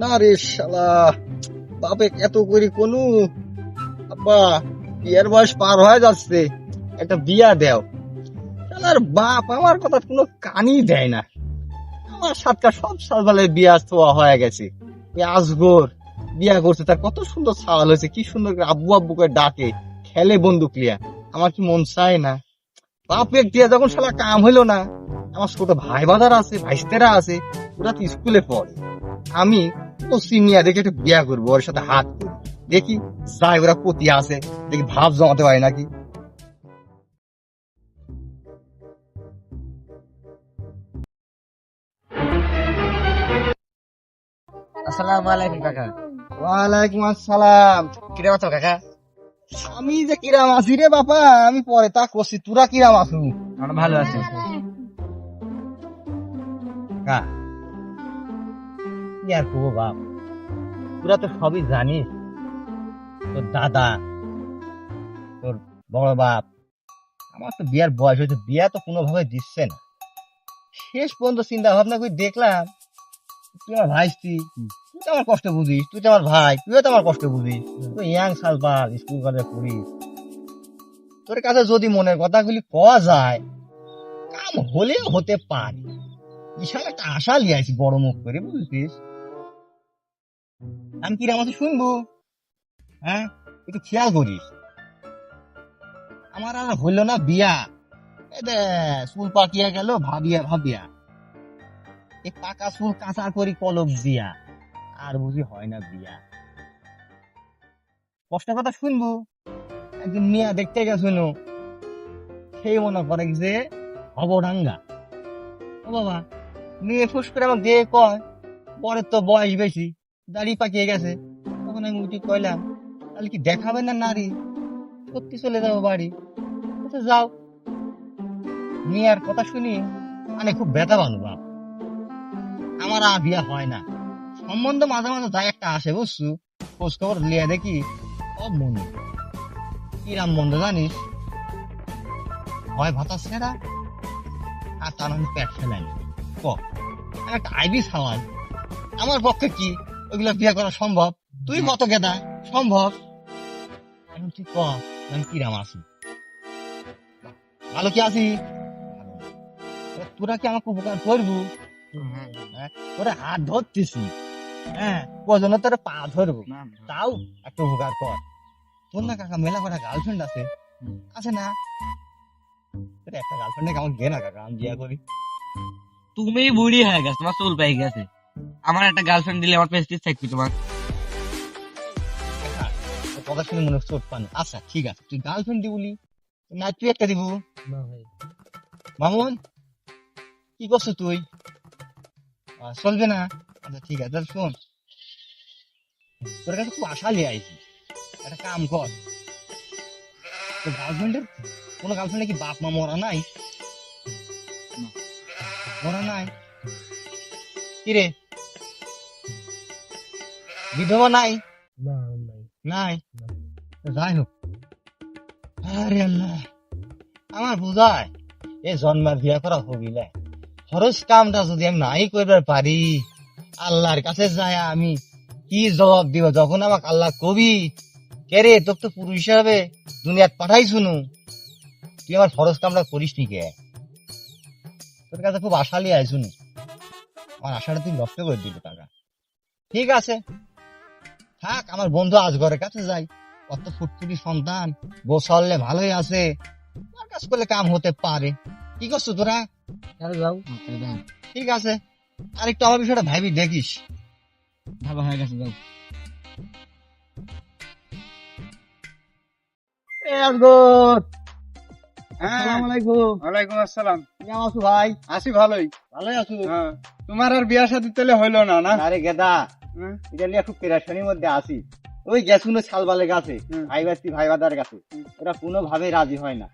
না রে শালা বাপে এত করি আব্বা, বিয়ের বয়স পার হয়ে যাচ্ছে, একটা বিয়া দেও। শালার বাপ, আমার কথা কোনো কানই দেয় না। আমার সাতটা সব সালবালের বিয়া হয়ে গেছে। আজগর, বিয়া করছে তার কত সুন্দর সাওয়াল হয়েছে, কি সুন্দর আব্বু আব্বু করে ডাকে, খেলে বন্দুক লিয়া। আমার কি মন চায় না? বাপের দিয়া যখন শালা কাম হইল না, আমার ছোট ভাই বাজার আছে, ভাইস্তেরা আছে ওরা তো স্কুলে পড়ে। আমি তো পশ্চিমিয়া দেখে একটা বিয়া করব ওর সাথে হাত করি। দেখি যাই ওরা পতি আছে দেখি ভাব জমাতে পারে নাকি। আসসালামু আলাইকুম কাকা। ওয়ালাইকুম আসসালাম। কিরে আছো কাকা? আমি যে কিরাম আছি রে বাপা আমি পরে তা করছি তোরা কিরাম আছু? ভালো আছি। কা আর করব বাপ? তোরা তো সবই জানিস। তোর দাদা তোর বড় বাপ। আমার তো বিয়ার বয়স হয়েছে বিয়া তো কোনোভাবে দিচ্ছে না। শেষ পর্যন্ত চিন্তা ভাবনা করে দেখলাম তুই আমার ভাইস্তি তুই তো আমার কষ্ট বুঝিস তুই তো আমার ভাই তুইও তো আমার কষ্ট বুঝিস। তুই ইয়াং সাল পাল স্কুল কলেজে পড়িস। তোর কাছে যদি মনের কথাগুলি পাওয়া যায় কাম হলেও হতে পারে। বিশাল একটা আশা লিয়াইছি বড় মুখ করে বুঝছিস? আমি কিরাম আছে শুনব? হ্যাঁ? একটু খেয়াল করিস। আমার আর হইল না বিয়া। এ চুল পাকিয়া গেল, ভাবিয়া ভাবিয়া। এই পাকা চুল কাঁচা করি কলম দিয়া। আর বুঝি হয় না বিয়া। কষ্ট কথা শুনব। একদিন মিয়া দেখতে গেছিল। সেই মনে করে যে, অবডাঙ্গা। ও বাবা, মেয়ে ফুস করে আমাকে দিয়ে কয় পরে তো বয়স বেশি। দাড়ি পাকিয়ে গেছে। তখন আমি উঠি কইলাম তাহলে কি দেখাবে না নারী? সত্যি চলে যাব বাড়ি। বলছে, যাও। মেয়ের কথা শুনি মানে খুব ব্যথা বানু বাপ। আমার আর বিয়া হয় না। সম্বন্ধ মাঝে মাঝে যাই একটা আসে বুঝছু? খোঁজ খবর লিয়া দেখি সব মনে। কিরাম মন্দ জানিস? হয় ভাতা ছেঁড়া? আর তার আমি পেট ফেলাই ক? একটা আইবি খাওয়াই আমার পক্ষে কি? ওইগুলো বিয়ে করা সম্ভব? তুই কত গেদা? সম্ভব? এখন তুই ক? আমি কিরাম আছি? ভালো কি আছি? তোরা কি আমাকে উপকার করব? হ্যাঁ? তোরা হাত ধরতেছি। হ্যাঁ কজন তোরা পা ধরবো? তাও একটা উপকার কর। তোর না কাকা মেলা কটা গার্লফ্রেন্ড আছে? আছে না? একটা গার্লফ্রেন্ড আমার গে না কাকা? আমি বিয়ে করি। তুমি বুড়ি হয়ে গেছে তোমার চুল পেয়ে গেছে। আমার একটা গার্লফ্রেন্ড দিলে আমার পেস্টিস থাকবি তোমার। কথা শুনে মনে হচ্ছে চোট আচ্ছা ঠিক আছে তুই গার্লফ্রেন্ড দি বলি না তুই একটা দিব। মামুন কি করছ তুই? চলবে না? আচ্ছা ঠিক আছে তাহলে শোন। তোর কাছে খুব আশা লিয়ে আইছি। একটা কাম কর। তোর গার্লফ্রেন্ডের কোনো গার্লফ্রেন্ডে কি বাপ মা মরা নাই? মরা নাই? কি রে? বিধবা নাই? নাই। যাই হোক। আরে আল্লাহ আমার বোঝায় এ জন্মের বিয়া করা হবিলে খরচ কামটা যদি আমি নাই করবার পারি আল্লাহর কাছে যায় আমি কি জবাব দিব? যখন আমাকে আল্লাহ কবি কে রে তোর তো পুরুষ হিসাবে দুনিয়াত পাঠাই শুনু তুই আমার ফরজ কামটা করিস নি কে? তোর কাছে খুব আশা লিয়ে আইসুন আমার আশাটা তুই নষ্ট করে দিবি টাকা। ঠিক আছে। থাক আমার বন্ধু আজগরের কাছে যাই। কত ফুটফুটি সন্তান বসালে ভালোই আছে। তার কাজ করলে কাম হতে পারে। কি করছ তোরা? যাও। ঠিক আছে। আর একটু আমার বিষয়টা ভাবি দেখিস। ভালো হয়ে গেছে যাও। হ্যাঁ। আসসালামু আলাইকুম। ওয়ালাইকুম আসসালাম। কেমন আছো ভাই? আছি ভালোই। ভালোই আছো। হ্যাঁ। তোমার আর বিয়া শাদি তাহলে হইল না না? আরে গেদা। এটা নিয়ে খুব পেরাশানির মধ্যে আছি। ওই গেছুনো কাছে হুম। ভাই বাস্তি ভাই বাদার কাছে। ওরা কোনোভাবে রাজি হয় না।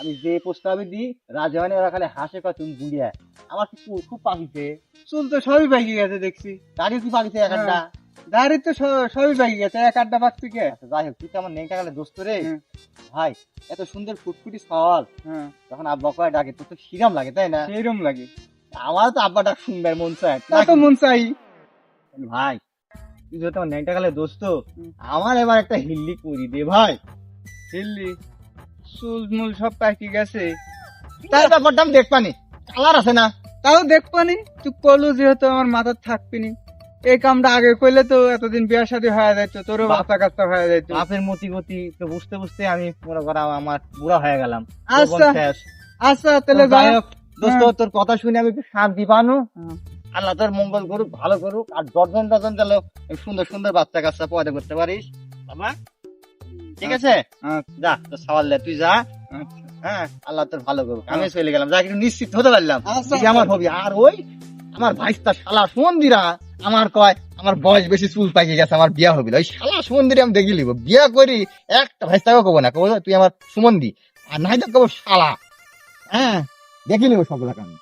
আমি যে প্রস্তাবে দিই রাজি হয় না ওরা খালি হাসে কয় তুমি বুড়িয়া আমার কি খুব পাকিছে চুল তো সবই পাকি গেছে দেখছি। দাড়ি কি পাকিছে এক একটা দাড়ি তো সবই পাকি গেছে এক আড্ডা কে? আচ্ছা, যাই হোক তুই তো আমার নেই টাকালে দোস্ত রে। ভাই এত সুন্দর ফুটফুটি সওয়াল হ্যাঁ যখন আব্বা কয় ডাকে তোর তো শিরাম লাগে তাই না? সেইরম লাগে। আমার তো আব্বা ডাক শুনবে মন চায়। তো মন চাই। ভাই তুই যেহেতু আমার ন্যাংটা কালে দোস্ত। আমার এবার একটা হিল্লি করি দে ভাই। হিল্লি চুল মুল সব পাকি গেছে। তার ব্যাপারটা আমি দেখ পানি কালার আছে না? তাও দেখবানি তুই কলু যেহেতু আমার মাথার থাকবিনি এই কামটা আগে করলে তো এতদিন বিয়া শাদী হয়ে যাইত তোরও বাপ- বাচ্চা কাচ্চা হয়ে যাইত। বাপের মতি গতি তো বুঝতে বুঝতে আমি মনে করা আমার বুড়া হয়ে গেলাম। আচ্ছা। আচ্ছা তাহলে যাই হোক, দোস্ত তোর কথা শুনে আমি একটু শান্তি পানো। হ্যাঁ। আল্লাহ তোর মঙ্গল করুক ভালো করুক আর ডজন ডজন গেল সুন্দর সুন্দর বাচ্চা কাচ্চা পয়দা করতে পারিস। বাবা ঠিক আছে? আচ্ছা। যা তো সওয়াল তুই যা। আচ্ছা। হ্যাঁ আল্লাহ তোর ভালো করুক। আমি চলে গেলাম যা একটু নিশ্চিত হতে পারলাম। আচ্ছা। আমার হবি আর ওই আমার ভাইস্তা শালা সন্দিরা আমার কয় আমার বয়স বেশি চুল পাইকে গেছে আমার বিয়া হবি ওই শালা সন্দিরে আমি দেখি লিব। বিয়া করি একটা ভাইস্তাকে কবো না কবো তুই আমার সুমন্দি আর নাই তো কবো শালা। হ্যাঁ দেখে নিবো সকলাকে আমি।